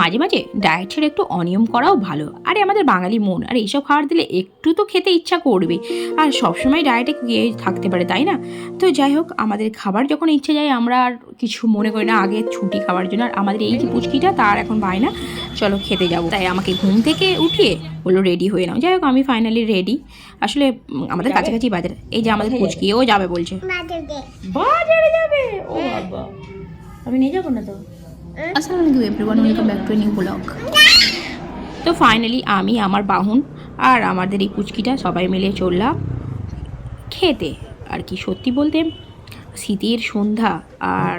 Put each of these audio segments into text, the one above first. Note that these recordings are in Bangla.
মাঝে মাঝে ডায়েট ছেড়ে একটু অনিয়ম করাও ভালো। আরে আমাদের বাঙালি মন আর এইসব খাবার দিলে একটু তো খেতে ইচ্ছা করবে। আর সবসময় ডায়েটে গিয়ে থাকতে পারে তাই না? তো যাই হোক আমাদের খাবার যখন ইচ্ছে যায় আমরা আর কিছু মনে করি না আগে ছুটি খাওয়ার জন্য। আর আমাদের এই যে পুচকিটা তার এখন পায় না চলো খেতে যাব। তাই আমাকে ঘুম থেকে উঠিয়ে বলল রেডি হয়ে নাও। যাই হোক আমি ফাইনালি রেডি আসলে আমাদের কাছাকাছি বাজার। এই যে আমাদের পুচকি ও যাবে বলছে। বাজারে যাবে? ও বাবা। আমি নিয়ে যাব না তো? আসসালামু আলাইকুম ব্যাক টু নিউ ব্লগ তো ফাইনালি আমি, আমার বাহুন আর আমাদের এই কুচকিটা সবাই মিলে চললাম খেতে। আর কি সত্যি বলতে, শীতের সন্ধ্যা আর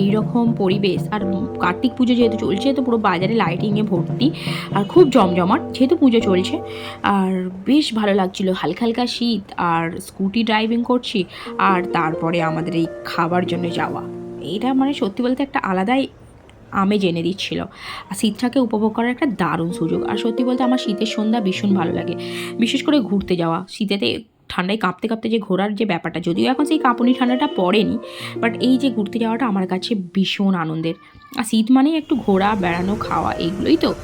এই রকম পরিবেশ, আর কার্তিক পুজো যেহেতু চলছে, তো পুরো বাজারে লাইটিংয়ে ভর্তি, আর খুব জমজমাট যেহেতু পুজো চলছে। আর বেশ ভালো লাগছিল, হালকা হালকা শীত, আর স্কুটি ড্রাইভিং করছি, আর তারপরে আমাদের এই খাবার জন্য যাওয়া। এটা মানে সত্যি বলতে একটা আলাদাই আমেজ এনে দিচ্ছিল। আর শীতটাকে উপভোগ করার একটা দারুণ সুযোগ। আর সত্যি বলতে আমার শীতের সন্ধ্যা ভীষণ ভালো লাগে। বিশেষ করে ঘুরতে যাওয়া। শীতেতে ঠান্ডায় কাঁপতে কাঁপতে যে ঘোরার যে ব্যাপারটা, যদিও এখন সেই কাঁপুনি ঠান্ডাটা পড়েনি বাট এই যে ঘুরতে যাওয়াটা আমার কাছে ভীষণ আনন্দের। আর শীত মানেই একটু ঘোরা, বেড়ানো, খাওয়া, এইগুলোই তো।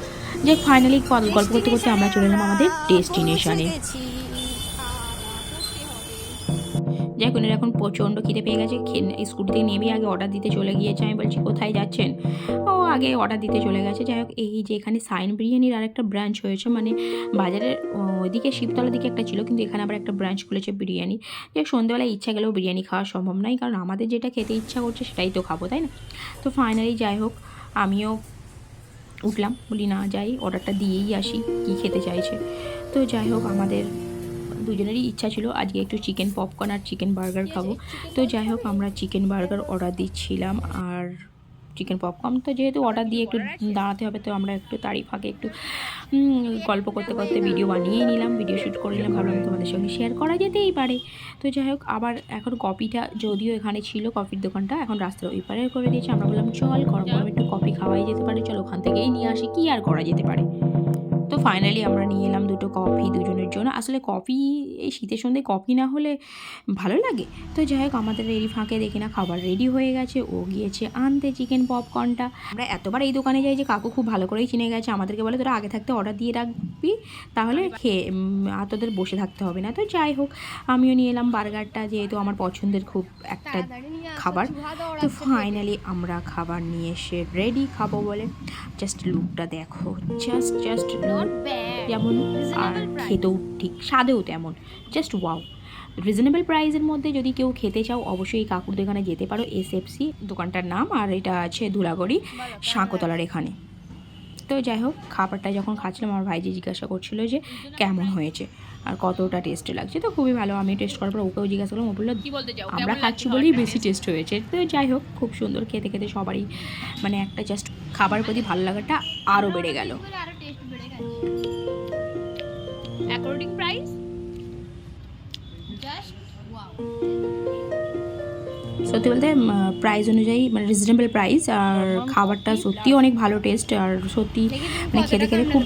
যে ফাইনালি গল্প করতে করতে আমরা চলে এলাম আমাদের ডেস্টিনেশনে যাই হোক এখন প্রচণ্ড খিদে পেয়ে গেছে। স্কুটি থেকে নেমে আগে অর্ডার দিতে চলে গিয়েছে। আমি বলছি, কোথায় যাচ্ছেন? ও আগে অর্ডার দিতে চলে গেছে। যাই হোক, এই যে এখানে সাইন বিরিয়ানির আর একটা ব্রাঞ্চ হয়েছে মানে বাজারের ওইদিকে শিবতলার দিকে একটা ছিল, কিন্তু এখানে আবার একটা ব্রাঞ্চ খুলেছে বিরিয়ানি। যে সন্ধ্যেবেলায় ইচ্ছা গেলেও বিরিয়ানি খাওয়া সম্ভব নয়, কারণ আমাদের যেটা খেতে ইচ্ছা করছে সেটাই তো খাব, তাই না? তো ফাইনালি যাই হোক, আমিও উঠলাম। বলি, না, যাই অর্ডারটা দিয়েই আসি, কি খেতে চাইছে? তো যাই হোক, আমাদের দুজনেরই ইচ্ছা ছিল, আজকে একটু চিকেন পপকর্ন আর চিকেন বার্গার খাব। তো যাই হোক, আমরা চিকেন বার্গার অর্ডার দিচ্ছিলাম আর চিকেন পপকর্ন তো যেহেতু অর্ডার দিয়ে একটু দাঁড়াতে হবে, তো আমরা একটু তারই ফাঁকে একটু গল্প করতে করতে ভিডিও বানিয়েই নিলাম ভিডিও শ্যুট করে নিলাম, ভাবলাম তোমাদের সঙ্গে শেয়ার করা যেতেই পারে। তো যাই হোক, আবার এখন কফিটা যদিও এখানে ছিল কফির দোকানটা, এখন রাস্তার ওই পারে করে দিয়েছে। আমরা বললাম, চল গরম গরম একটু কফি খাওয়াই যেতে পারে, চল ওখান থেকেই নিয়ে আসি, কি আর করা যেতে পারে? তো ফাইনালি আমরা নিয়ে এলাম দুটো কফি দুজনের জন্য। আসলে কফি এই শীতের সন্ধ্যে কফি না হলে ভালো লাগে। তো যাই হোক আমাদের এই ফাঁকে দেখি না খাবার রেডি হয়ে গেছে। ও গিয়েছে আনতে চিকেন পপকর্নটা আমরা এতবার এই দোকানে যাই যে কাকু খুব ভালো করেই চিনে গেছে। আমাদেরকে বলে তোরা আগে থাকতে অর্ডার দিয়ে রাখবি তাহলে খেয়ে আর তোদের বসে থাকতে হবে না। তো যাই হোক আমিও নিয়ে এলাম বার্গারটা যেহেতু আমার পছন্দের খুব একটা খাবার। তো ফাইনালি আমরা খাবার নিয়ে এসে রেডি খাব বলে। জাস্ট লুকটা দেখো। জাস্ট জাস্ট নট যেমন আর খেতেও ঠিক স্বাদেও তেমন। জাস্ট ওয়াও রিজনেবল প্রাইসের মধ্যে যদি কেউ খেতে চাও অবশ্যই কাকুর দোকানে যেতে পারো এস এসএফসি দোকানটার নাম আর এটা আছে ধুলাগড়ি সাঁকোতলার এখানে। তো যাই হোক খাবারটা যখন খাচ্ছিলাম আমার ভাইজি জিজ্ঞাসা করছিল যে কেমন হয়েছে? আর কতটা টেস্ট লাগছে? তো খুবই ভালো আমি টেস্ট করার পর ওকেও জিজ্ঞাসা করলাম ও বলল আমরা খাচ্ছি বলেই বেশি টেস্ট হয়েছে। তো যাই হোক খুব সুন্দর খেতে খেতে সবারই মানে একটা জাস্ট খাবার প্রতি ভালো লাগাটা আরও বেড়ে গেল। অ্যাকর্ডিং প্রাইস জাস্ট ওয়াও সত্যি বলতে প্রাইস অনুযায়ী মানে রিজনেবল প্রাইস আর খাবারটা সত্যি অনেক ভালো টেস্ট আর সত্যি মানে খেতে খেতে খুব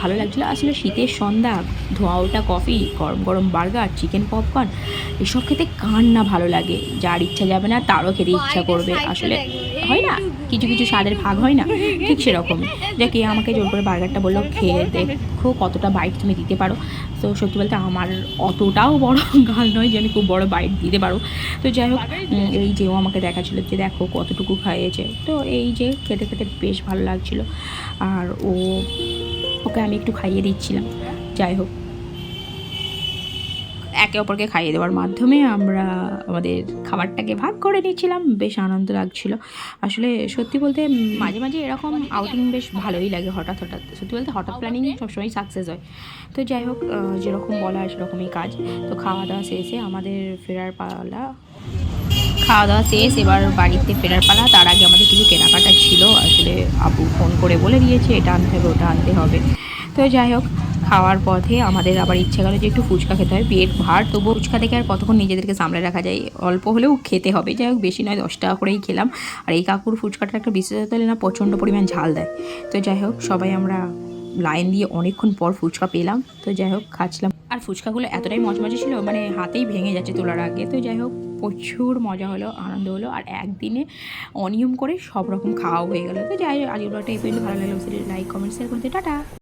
ভালো লাগছিল। আসলে শীতের সন্ধ্যা ধোয়া ওটা কফি গরম গরম বার্গার চিকেন পপকর্ন এসব খেতে কার না ভালো লাগে? যার ইচ্ছা যাবে না তারও খেতে ইচ্ছা করবে। আসলে হয় না? কিছু কিছু স্বাদের ভাগ হয় না? ঠিক সেরকমই যে কে আমাকে জোর করে বার্গারটা বলল, খেয়ে দেখো কতটা বাইট তুমি দিতে পারো। তো সত্যি বলতে আমার অতটাও বড় গাল নয় যে আমি খুব বড় বাইট দিতে পারো। তো যাই হোক এই যে ও আমাকে দেখাচ্ছিলো যে দেখো কতটুকু খাইয়েছে। তো এই যে খেতে খেতে বেশ ভালো লাগছিল। আর ও, ওকে আমি একটু খাইয়ে দিচ্ছিলাম। যাই হোক একে অপরকে খাইয়ে দেওয়ার মাধ্যমে আমরা আমাদের খাবারটাকে ভাগ করে নিয়েছিলাম। বেশ আনন্দ লাগছিল। আসলে সত্যি বলতে মাঝে মাঝে এরকম আউটিং বেশ ভালোই লাগে হঠাৎ হঠাৎ। সত্যি বলতে হঠাৎ প্ল্যানিং সবসময় সাকসেস হয়। তো যাই হোক যেরকম বলা হয় সেরকমই কাজ। তো খাওয়া দাওয়া শেষে আমাদের ফেরার পালা খাওয়া দাওয়া শেষ এবার বাড়িতে ফেরার পালা। তার আগে আমাদের কিছু কেনাকাটা ছিল। আসলে আবু ফোন করে বলে দিয়েছে এটা আনতে হবে ওটা আনতে হবে। তো যাই হোক খাওয়ার পথে আমাদের আবার ইচ্ছা গেলো যে একটু ফুচকা খেতে হয়। পেট ভার তবু ফুচকা থেকে আর কতক্ষণ নিজেদেরকে সামলে রাখা যায়? অল্প হলেও খেতে হবে। যাই হোক, বেশি নয়, দশ টাকা করেই খেলাম। আর এই কাকুর ফুচকাটা একটা বিশেষত হলে না, প্রচণ্ড পরিমাণ ঝাল দেয়। তো যাই হোক, সবাই আমরা লাইন দিয়ে অনেকক্ষণ পর ফুচকা পেলাম। তো যাই হোক, খাচ্ছিলাম। আর ফুচকাগুলো এতটাই মজমজে ছিল মানে হাতেই ভেঙে যাচ্ছে তোলার আগে। তো যাই হোক, প্রচুর মজা হলো, আনন্দ হলো। আর একদিনে অনিয়ম করে সব রকম খাওয়া হয়ে গেলো। তো যাই হোক আজকে ব্লগটা এই পর্যন্ত। ভালো লাগল লাইক কমেন্ট শেয়ার করতে টাটা!